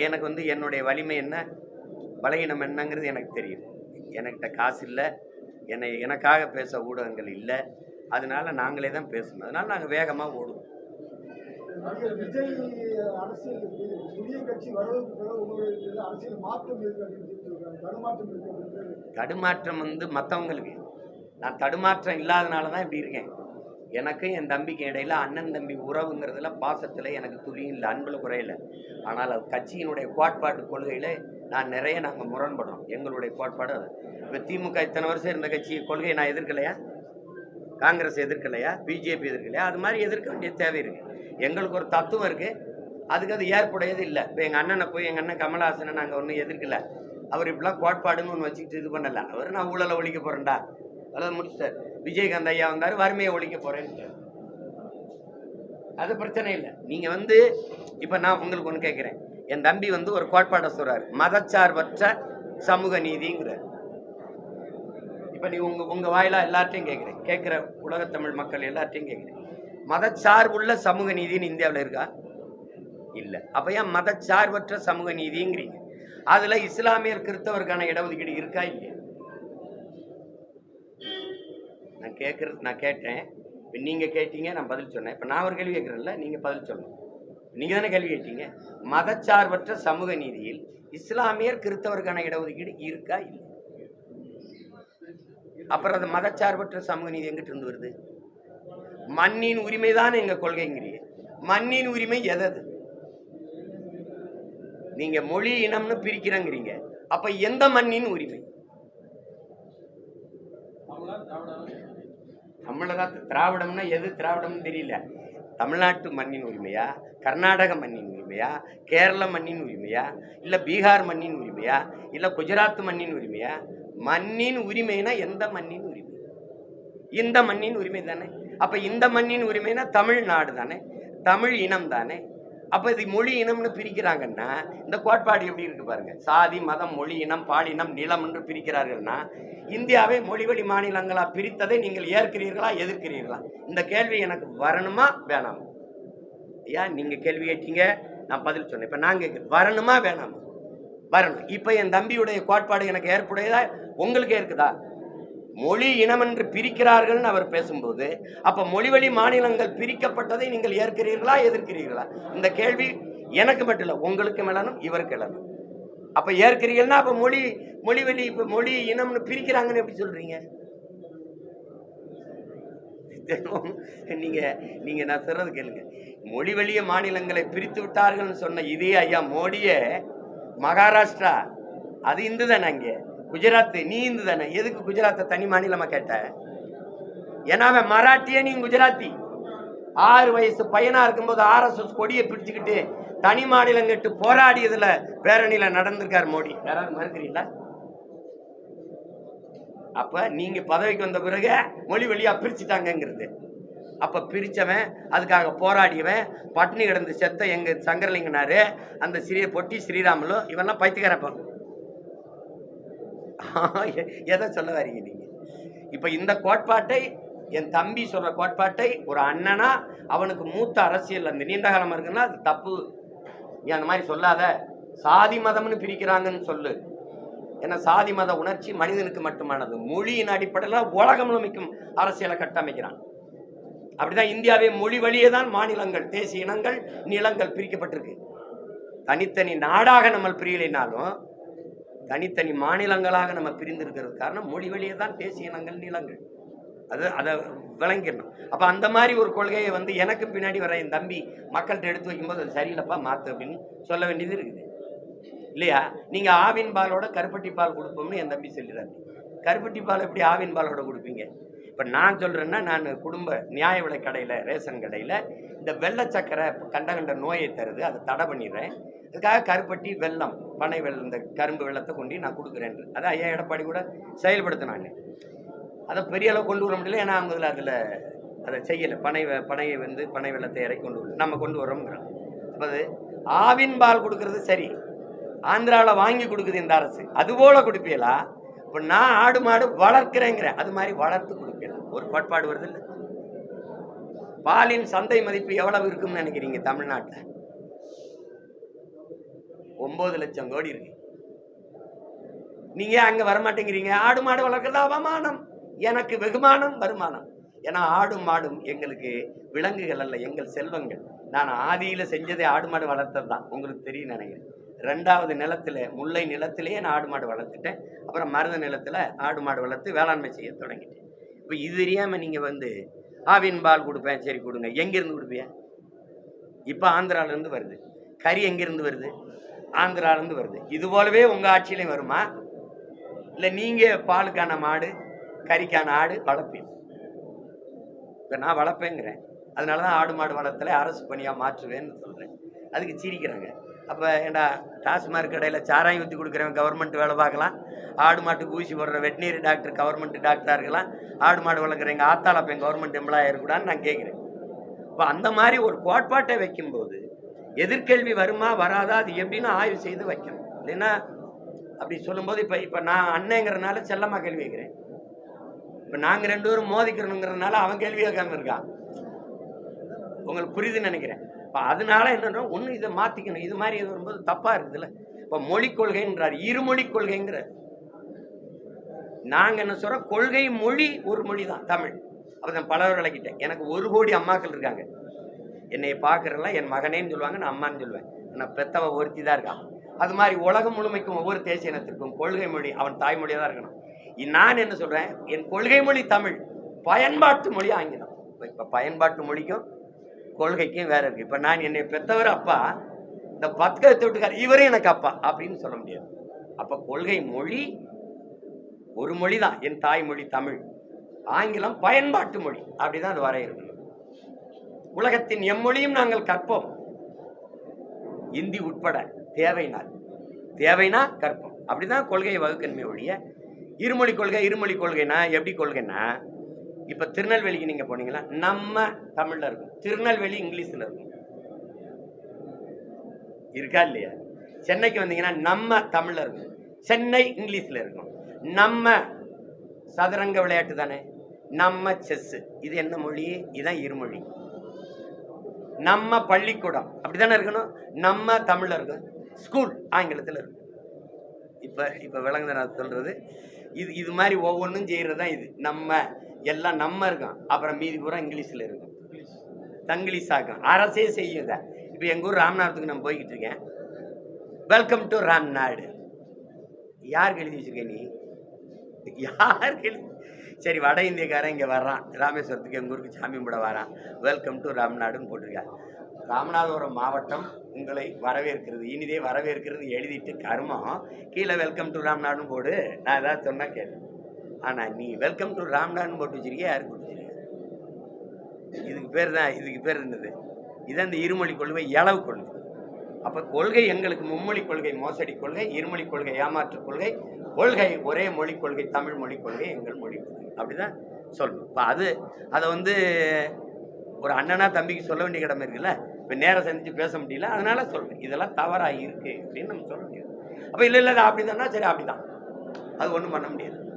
எனக்கு வந்து என்னுடைய வலிமை என்ன? பலகீனம் என்னங்கிறது எனக்கு தெரியும். என்கிட்ட காசு இல்லை. என்னை எனக்காக பேச ஊடகங்கள் இல்லை. அதனால நாங்களே தான் பேசணும். அதனால நாங்கள் வேகமாக ஓடுவோம். தடுமாற்றம் வந்து மற்றவங்களுக்கு நான் தடுமாற்றம் இல்லாதனால தான் இப்படி இருக்கேன். எனக்கு என் தம்பிக்கு இடையில அண்ணன் தம்பி உறவுங்கிறதுல பாசத்தில் எனக்கு துளியும் இல்லை அன்பில் குறையில ஆனால் அது கட்சியினுடைய கோட்பாட்டு கொள்கையில் நான் நிறைய நாங்கள் முரண்படுறோம். எங்களுடைய கோட்பாடு அது. இப்போ திமுக இத்தனை வருஷம் இருந்த கட்சி கொள்கையை நான் எதிர்க்கலையா? காங்கிரஸ் எதிர்க்கலையா? பிஜேபி எதிர்க்கலையா? அது மாதிரி எதிர்க்க வேண்டிய தேவை இருக்குது எங்களுக்கு ஒரு தத்துவம் இருக்குது அதுக்கு அது ஏற்புடையது இல்லை. இப்போ எங்கள் அண்ணனை போய் எங்கள் அண்ணன் கமலஹாசனை நாங்கள் ஒன்றும் எதிர்க்கலை. அவர் இப்படிலாம் கோட்பாடுன்னு ஒன்று வச்சுக்கிட்டு இது பண்ணலை. அவர் நான் ஊழலை ஒழிக்க போகிறேன்டா அதாவது முடிச்சிட்டார். விஜயகாந்த் ஐயா வந்தார் வறுமையை ஒழிக்க போறேன்னு அது பிரச்சனை இல்லை. நீங்க வந்து இப்ப நான் உங்களுக்கு ஒன்று கேட்குறேன் என் தம்பி வந்து ஒரு கோட்பாடை சொல்றாரு. மதச்சார்பற்ற சமூக நீதிங்கிறார். இப்ப நீ உங்க உங்க வாயிலா எல்லார்ட்டையும் கேட்குறேன் கேட்குற உலகத்தமிழ் மக்கள் எல்லார்ட்டையும் கேட்குறேன் மதச்சார்புள்ள சமூக நீதின்னு இந்தியாவில் இருக்கா? இல்லை. அப்ப ஏன் மதச்சார்பற்ற சமூக நீதிங்கிறீங்க? அதுல இஸ்லாமியர் கிறிஸ்தவருக்கான இடஒதுக்கீடு இருக்கா இல்லையா? நான் கேட்குறது நான் கேட்டேன். இப்போ நீங்கள் கேட்டீங்க நான் பதில் சொன்னேன். இப்போ நான் ஒரு கேள்வி கேட்குறேன்ல நீங்கள் பதில் சொல்லணும் நீங்கள் தானே கேள்வி கேட்டீங்க? மதச்சார்பற்ற சமூக நீதியில் இஸ்லாமியர் கிறிஸ்தவருக்கான இடஒதுக்கீடு இருக்கா? இல்லை. அப்புறம் அது மதச்சார்பற்ற சமூக நீதி எங்கிட்டு இருந்து வருது? மண்ணின் உரிமை தான் எங்கள் கொள்கைங்கிறீங்க. மண்ணின் உரிமை எதது? நீங்க மொழி இனம்னு பிரிக்கிறங்கிறீங்க. அப்ப எந்த மண்ணின் உரிமை? தமிழக திராவிடம்னா எது? திராவிடம்னு தெரியல. தமிழ்நாட்டு மண்ணின் உரிமையா? கர்நாடக மண்ணின் உரிமையா? கேரள மண்ணின் உரிமையா? இல்லை பீகார் மண்ணின் உரிமையா? இல்லை குஜராத் மண்ணின் உரிமையா? மண்ணின் உரிமைனா எந்த மண்ணின் உரிமை? இந்த மண்ணின் உரிமை தானே. அப்போ இந்த மண்ணின் உரிமைனா தமிழ்நாடு தானே. தமிழ் இனம் தானே. அப்போ இது மொழி இனம்னு பிரிக்கிறாங்கன்னா இந்த கோட்பாடு எப்படி இருக்கு பாருங்க. சாதி மதம் மொழி இனம் பாலினம் நிலம் என்று பிரிக்கிறார்கள்னா இந்தியாவை மொழிவழி மாநிலங்களா பிரித்ததை நீங்கள் ஏற்கிறீர்களா எதிர்க்கிறீர்களா? இந்த கேள்வி எனக்கு வரணுமா வேணாமா? ஐயா நீங்க கேள்வி கேட்டீங்க? நான் பதில் சொன்னேன். இப்ப நான் வரணுமா வேணாமா? வரணும். இப்ப என் தம்பியுடைய கோட்பாடு எனக்கு ஏற்புடையதா? உங்களுக்கு இருக்குதா மொழி இனம் என்று பிரிக்கிறார்கள்னு அவர் பேசும்போது அப்ப மொழிவழி மாநிலங்கள் பிரிக்கப்பட்டதை நீங்கள் ஏற்கிறீர்களா எதிர்க்கிறீர்களா? இந்த கேள்வி எனக்கு மட்டும் இல்லை உங்களுக்கு எழணும் இவருக்கு எழணும் அப்ப ஏற்கிறீர்கள்னா அப்ப மொழி மொழிவழி இப்ப மொழி இனம்னு பிரிக்கிறாங்கன்னு எப்படி சொல்றீங்க? நீங்க நீங்க நான் சொல்றது கேளுங்க. மொழி வழிய மாநிலங்களை பிரித்து விட்டார்கள்னு சொன்ன இதே ஐயா மோடியே மகாராஷ்டிரா அது இந்து தானே அங்கே. குஜராத் நீ இந்து தானே எதுக்கு குஜராத்தை தனி மாநிலமா கேட்ட? ஏன்னா அவன் மராட்டிய நீ குஜராத்தி. ஆறு வயசு பையனா இருக்கும்போது ஆர்எஸ்எஸ் கொடியை பிடிச்சுக்கிட்டு தனி மாநிலம் கேட்டு போராடியதுல பேரணியில நடந்திருக்கார் மோடி. யாராவது மறுக்கிறீங்களா? அப்ப நீங்க பதவிக்கு வந்த பிறகு மொழி வழியா பிரிச்சுட்டாங்கங்கிறது. அப்ப பிரிச்சவன் அதுக்காக போராடியவன் பட்டினி கிடந்து செத்த எங்க சங்கரலிங்கனாரு அந்த சிறிய பொட்டி ஸ்ரீராமலு இவெல்லாம் பைத்தியக்காரப்பா எதை சொல்ல வரீங்க நீங்க? இப்ப இந்த கோட்பாட்டை என் தம்பி சொல்ற கோட்பாட்டை ஒரு அண்ணனா அவனுக்கு மூத்த அரசியல் அந்த நீண்ட காலமா இருக்குன்னா அது தப்பு. நீ அந்த மாதிரி சொல்லாத. சாதி மதம்னு பிரிக்கிறாங்கன்னு சொல்லு. ஏன்னா சாதி மத உணர்ச்சி மனிதனுக்கு மட்டுமானது. மொழியின் அடிப்படையில் உலகம் அமைக்கும் அரசியலை கட்டமைக்கிறான். அப்படிதான் இந்தியாவே மொழி வழியே தான் மாநிலங்கள் தேசிய இனங்கள் நிலங்கள் பிரிக்கப்பட்டிருக்கு. தனித்தனி நாடாக நம்ம பிரியலைனாலும் தனித்தனி மாநிலங்களாக நம்ம பிரிந்திருக்கிறது. காரணம் மொழி வழியே தான் தேசிய இனங்கள் நிலங்கள். அது அதை விளங்கிடணும். அப்போ அந்த மாதிரி ஒரு கொள்கையை வந்து எனக்கு பின்னாடி வர என் தம்பி மக்கள்கிட்ட எடுத்து வைக்கும்போது அது சரியில்லைப்பா மாற்று அப்படின்னு சொல்ல வேண்டியது இருக்குது. இல்லையா? நீங்கள் ஆவின் பாலோட கருப்பட்டி பால் கொடுப்போம்னு என் தம்பி சொல்லிடுறாரு. கருப்பட்டி பால் எப்படி ஆவின் பாலோட கொடுப்பீங்க? இப்போ நான் சொல்கிறேன்னா நான் குடும்ப நியாய விலை கடையில் ரேஷன் கடையில் இந்த வெள்ளை சக்கரை கண்ட கண்ட நோயை தருது அதை தடை பண்ணிடுறேன். அதுக்காக கருப்பட்டி வெல்லம் பனை வெள்ளம் இந்த கரும்பு வெள்ளத்தை கொண்டு நான் கொடுக்குறேன் அதை ஐயா எடப்பாடி கூட செயல்படுத்தினாங்க. அதை பெரிய அளவு கொண்டு வர முடியல. ஏன்னா அவங்க அதில் அதை செய்யலை. பனை பனையை வந்து பனை வெள்ளத்தை இறக்கி கொண்டு வரல நம்ம கொண்டு வரோங்கிறோம் அப்போ அது ஆவின் பால் கொடுக்கறது சரி. ஆந்திராவில் வாங்கி கொடுக்குது இந்த அரசு. அதுபோல கொடுப்பீங்களா? இப்போ நான் ஆடு மாடு வளர்க்கிறேங்கிறேன். அது மாதிரி வளர்த்து கொடுப்பீங்களா? ஒரு கோட்பாடு வருது இல்லை? பாலின் சந்தை மதிப்பு எவ்வளவு இருக்கும்னு நினைக்கிறீங்க தமிழ்நாட்டில்? ஒன்பது லட்சம் கோடி இருக்கு. நீங்க அங்க வரமாட்டேங்கிறீங்க? ஆடு மாடு வளர்க்கறது அவமானம். எனக்கு வெகுமானம் வருமானம். ஏன்னா ஆடும் மாடும் எங்களுக்கு விலங்குகள் அல்ல எங்கள் செல்வங்கள். நான் ஆதியில செஞ்சதே ஆடு மாடு வளர்த்தது தான் உங்களுக்கு தெரியும் நினைக்கிறேன். ரெண்டாவது நிலத்துல முல்லை நிலத்திலேயே நான் ஆடு மாடு வளர்த்துட்டேன். அப்புறம் மருத நிலத்துல ஆடு மாடு வளர்த்து வேளாண்மை செய்ய தொடங்கிட்டேன். இப்போ இது தெரியாம நீங்க வந்து ஆவின் பால் கொடுப்பேன் சரி கொடுங்க. எங்கிருந்து கொடுப்பியா? இப்போ ஆந்திராவிலேருந்து வருது. கறி எங்கிருந்து வருது? ஆந்திராலேருந்து வருது. இது போலவே உங்கள் ஆட்சியிலையும் வருமா? இல்லை நீங்கள் பாலுக்கான மாடு கறிக்கான ஆடு வளர்ப்பீங்க. இப்போ நான் வளர்ப்பேங்கிறேன். அதனால தான் ஆடு மாடு வளர்த்தல அரசு பணியாக மாற்றுவேன்னு சொல்கிறேன் அதுக்கு சிரிக்கிறாங்க. அப்போ ஏண்டா டாஸ்மார்க் கடையில் சாராயம் ஊற்றி கொடுக்குறவன் கவர்மெண்ட் வேலை பார்க்கலாம். ஆடு மாட்டுக்கு ஊசி போடுற வெட்டினரி டாக்டர் கவர்மெண்ட் டாக்டராக இருக்கலாம். ஆடு மாடு வளர்க்குறவங்க ஆத்தால அப்போ கவர்மெண்ட் எம்ப்ளாயர் இருக்கக்கூடாதுன்னு நான் கேட்குறேன். இப்போ அந்த மாதிரி ஒரு கோட்பாட்டை வைக்கும்போது எதிர்கேள்வி வருமா வராதா அது எப்படின்னு ஆய்வு செய்து வைக்கணும். இல்லைன்னா அப்படி சொல்லும்போது இப்போ இப்போ நான் அண்ணங்கிறனால செல்லமாக கேள்வி கேட்குறேன். இப்போ நாங்கள் ரெண்டு பேரும் மோதிக்கிறணுங்கிறதுனால அவன் கேள்வி கேட்காம இருக்கான் உங்களுக்கு புரியுதுன்னு நினைக்கிறேன். இப்போ அதனால என்னன்னா ஒன்று இதை மாற்றிக்கணும் இது மாதிரி இது வரும்போது தப்பாக இருக்குதுல்ல. இப்போ மொழிக் கொள்கைன்றார். இருமொழி கொள்கைங்கிற நாங்கள் என்ன சொல்கிறோம் கொள்கை மொழி ஒரு மொழி தான் தமிழ். அப்போ நான் பலர் விளக்கிட்டேன். எனக்கு ஒரு கோடி அம்மாக்கள் இருக்காங்க. என்னை பார்க்குறலாம் என் மகனேன்னு சொல்லுவாங்க நான் அம்மான்னு சொல்லுவேன். நான் பெத்தவ ஒருத்தி தான் இருக்கான் அது மாதிரி உலகம் முழுமைக்கும் ஒவ்வொரு தேசிய இனத்திற்கும் கொள்கை மொழி அவன் தாய்மொழியாக தான் இருக்கணும் நான் என்ன சொல்கிறேன் என் கொள்கை மொழி தமிழ். பயன்பாட்டு மொழி ஆங்கிலம். இப்போ பயன்பாட்டு மொழிக்கும் கொள்கைக்கும் வேற இருக்குது இப்போ நான் என்னை பெத்தவர் அப்பா இந்த பத்கத்தை தொட்டுக்கார் இவரே எனக்கு அப்பா அப்படின்னு சொல்ல முடியாது. அப்போ கொள்கை மொழி ஒரு மொழி தான் என் தாய்மொழி தமிழ். ஆங்கிலம் பயன்பாட்டு மொழி. அப்படி தான் அது வரையறுக்கணும். உலகத்தின் எம்மொழியும் நாங்கள் கற்போம். இந்தி உட்பட தேவைனால் தேவைனா கற்போம். அப்படிதான் கொள்கையை வகுக்கணுமே ஒழிய இருமொழி கொள்கை இருமொழி கொள்கைனா எப்படி கொள்கைன்னா இப்ப திருநெல்வேலிக்கு நீங்க போனீங்களா? நம்ம தமிழ்ல இருக்கும். திருநெல்வேலி இங்கிலீஷ்ல இருக்கும். இருக்கா இல்லையா? சென்னைக்கு வந்தீங்கன்னா நம்ம தமிழ்ல இருக்கும். சென்னை இங்கிலீஷ்ல இருக்கும். நம்ம சதுரங்க விளையாட்டு தானே? நம்ம செஸ் இது என்ன மொழி? இதுதான் இருமொழி. நம்ம பள்ளிக்கூடம். அப்படிதானே இருக்கணும்? நம்ம தமிழில் இருக்கும் ஸ்கூல் ஆங்கிலத்தில் இருக்கும் இப்போ இப்போ விளங்குத நான் சொல்கிறது இது இது மாதிரி ஒவ்வொன்றும் செய்கிறது தான் இது. நம்ம எல்லாம் நம்ம இருக்கும். அப்புறம் மீதி பூரா இங்கிலீஷில் இருக்கும். தங்கிலீஷ் ஆக்கும் அரசே செய்யும் இதை இப்போ எங்கள் ஊர் ராமநாதத்துக்கு நான் போய்கிட்டு இருக்கேன். வெல்கம் டு ராம்நாடு யாருக்கு எழுதி வச்சிருக்க நீ? யாருக்கு எழுதி சரி வட இந்தியக்காரன் இங்கே வர்றான். ராமேஸ்வரத்துக்கு எங்கள் ஊருக்கு சாமி கும்பிட வரான். வெல்கம் டு ராம்நாடுன்னு போட்டிருக்காங்க ராமநாதபுரம் மாவட்டம் உங்களை வரவேற்கிறது. இனிதே வரவேற்கிறது எழுதிட்டு கருமம் கீழே வெல்கம் டு ராம்நாடுன்னு போடு. நான் ஏதாவது சொன்னால் கேளு. ஆனால் நீ வெல்கம் டு ராம்நாடுன்னு போட்டு வச்சிருக்கியா யாருக்கு போட்டு இதுக்கு பேர் தான் இதுக்கு பேர் இருந்தது இதான் இந்த இருமொழி கொள்கை இளவு கொள்கை அப்போ கொள்கை எங்களுக்கு மும்மொழி கொள்கை மோசடி கொள்கை இருமொழி கொள்கை ஏமாற்று கொள்கை கொள்கை ஒரே மொழி கொள்கை தமிழ் மொழி கொள்கை எங்கள் மொழி. கொள்கை அப்படிதான் சொல்லணும். இப்போ அது அதை வந்து ஒரு அண்ணனா தம்பிக்கு சொல்ல வேண்டிய கடமை இருக்குல்ல? இப்போ நேரம் சந்திச்சு பேச முடியல அதனால சொல்றேன். இதெல்லாம் தவறாக இருக்கு அப்படின்னு நம்ம சொல்ல முடியாது. அப்போ இல்லை இல்லை அப்படி சரி அப்படிதான். அது ஒன்றும் பண்ண முடியாது.